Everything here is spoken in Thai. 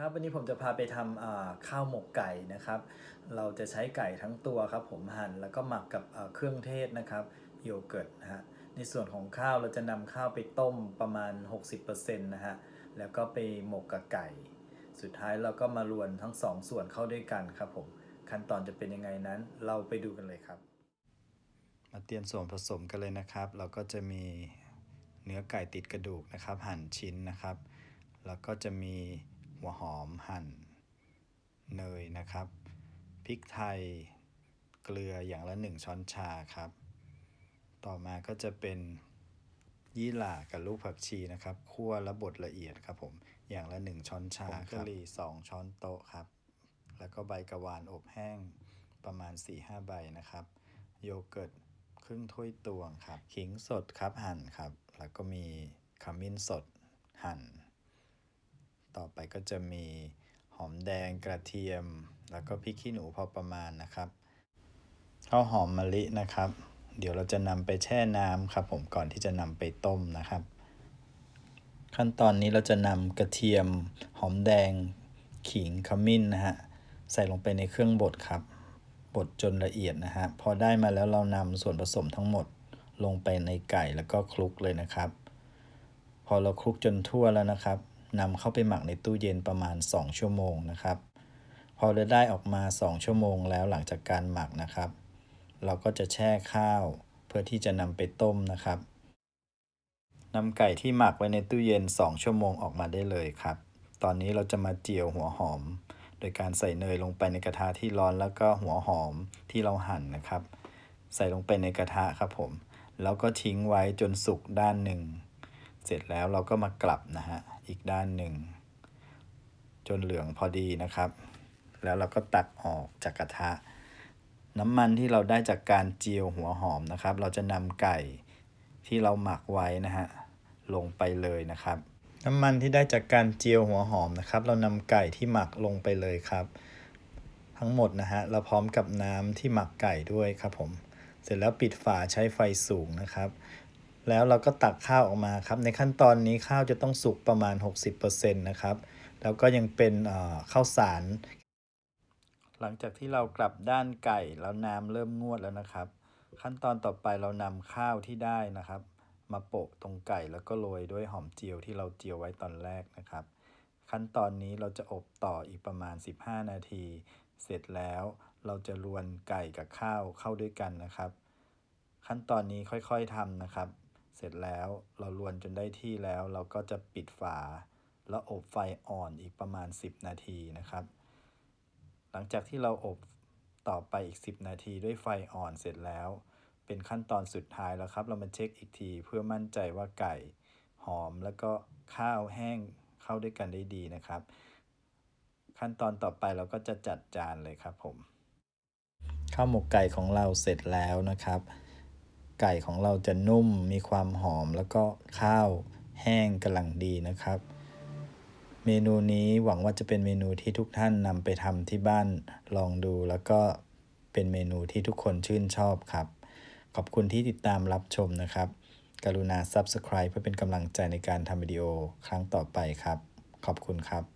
ครับวันนี้ผมจะพาไปทำข้าวหมกไก่นะครับ เราจะใช้ไก่ทั้งตัวครับ ผมหั่นแล้วก็หมักกับเครื่องเทศนะครับโยเกิร์ตนะฮะในส่วนของข้าวเราจะนำข้าวไปต้มประมาณ 60%นะฮะแล้วก็ไปหมกกับไก่ สุดท้ายเราก็มารวนทั้งสองส่วนเข้าด้วยกันครับผมขั้นตอนจะเป็นยังไงนั้น เราไปดูกันเลยครับ มาเตรียมส่วนผสมกันเลยนะครับ เราก็จะมีเนื้อไก่ติดกระดูกนะครับ หั่นชิ้นนะครับ แล้วก็จะมี หัวหอมหั่น เนยนะครับ พริกไทย เกลืออย่างละ 1 ช้อนชาครับ ต่อมาก็จะเป็นยี่หร่ากับลูกผักชีนะครับคั่วและบดละเอียดครับผมอย่างละ 1 ช้อนชาครับกะหรี่2ช้อนโต๊ะครับ แล้วก็ใบกระวานอบแห้งประมาณ 4-5 ใบนะครับ โยเกิร์ตครึ่งถ้วยตวงครับ ขิงสดครับหั่นครับ แล้วก็มีขมิ้นสดหั่น ต่อไปก็จะมีหอมแดงกระเทียม แล้วก็พริกขี้หนูพอประมาณนะครับข้าวหอมมะลินะครับ เดี๋ยวเราจะนำไปแช่น้ำครับ ผมก่อนที่จะนำไปต้มนะครับ ขั้นตอนนี้เราจะนำกระเทียม หอมแดงขิงขมิ้นนะฮะใส่ลงไปในเครื่องบดครับบดจนละเอียดนะฮะพอได้มาแล้วเรานำส่วนผสมทั้งหมดลงไปในไก่แล้วก็คลุกเลยนะครับ พอเราคลุกจนทั่วแล้วนะครับ นำเข้าไปหมักในตู้เย็นประมาณ 2 ชั่วโมงนะครับ พอเราได้ออกมา 2 ชั่วโมงแล้วหลังจากการหมักนะครับ เราก็จะแช่ข้าวเพื่อที่จะนำไปต้มนะครับนำไก่ที่หมักไว้ในตู้เย็น 2 ชั่วโมงออกมาได้เลยครับ ตอนนี้เราจะมาเจียวหัวหอม โดยการใส่เนยลงไปในกระทะที่ร้อนแล้วก็หัวหอมที่เราหั่นนะครับ ใส่ลงไปในกระทะครับผม แล้วก็ทิ้งไว้จนสุกด้านหนึ่ง เสร็จแล้วเราก็มากลับนะฮะ อีกด้านหนึ่ง จนเหลืองพอดีนะครับ แล้วเราก็ตักออกจากกระทะ น้ำมันที่เราได้จากการเจียวหัวหอมนะครับ เราจะนำไก่ที่เราหมักไว้นะฮะลงไปเลยนะครับ น้ำมันที่ได้จากการเจียวหัวหอมนะครับ เรานำไก่ที่หมักลงไปเลยครับ ทั้งหมดนะฮะเราพร้อมกับน้ำที่หมักไก่ด้วยครับผมเสร็จแล้วปิดฝาใช้ไฟสูงนะครับ แล้วเราก็ตักข้าวออกมาครับ ในขั้นตอนนี้ข้าวจะต้องสุกประมาณ 60%นะครับ แล้วก็ยังเป็นข้าวสาร หลังจากที่เรากลับด้านไก่แล้วน้ำเริ่มงวดแล้วนะครับ ขั้นตอนต่อไปเรานำข้าวที่ได้นะครับ มาโปะตรงไก่แล้วก็โรยด้วยหอมเจียวที่เราเจียวไว้ตอนแรกนะครับ ขั้นตอนนี้เราจะอบต่ออีกประมาณ 15 นาที เสร็จแล้วเราจะรวนไก่กับข้าวเข้าด้วยกันนะครับ ขั้นตอนนี้ค่อยๆทำนะครับ เสร็จแล้วเรารวนจนได้ที่แล้ว เราก็จะปิดฝา แล้วอบไฟอ่อนอีกประมาณ 10 นาทีนะครับ หลังจากที่เราอบต่อไปอีก 10 นาทีด้วยไฟอ่อนเสร็จแล้ว เป็นขั้นตอนสุดท้ายแล้วครับ เรามาเช็คอีกทีเพื่อมั่นใจว่าไก่ หอมแล้วก็ข้าวแห้งเข้าด้วยกันได้ดีนะครับ ขั้นตอนต่อไปเราก็จะจัดจานเลยครับผม ข้าวหมกไก่ของเราเสร็จแล้วนะครับ ไก่ของเราจะนุ่มมีความหอมแล้วก็ข้าวแห้งกำลังดีนะครับ เมนูนี้หวังว่าจะเป็นเมนูที่ทุกท่านนำไปทำที่บ้านลองดู แล้วก็เป็นเมนูที่ทุกคนชื่นชอบครับ ขอบคุณที่ติดตามรับชมนะครับ กรุณา Subscribe เพื่อเป็นกำลังใจในการทำวิดีโอครั้งต่อไปครับ ขอบคุณครับ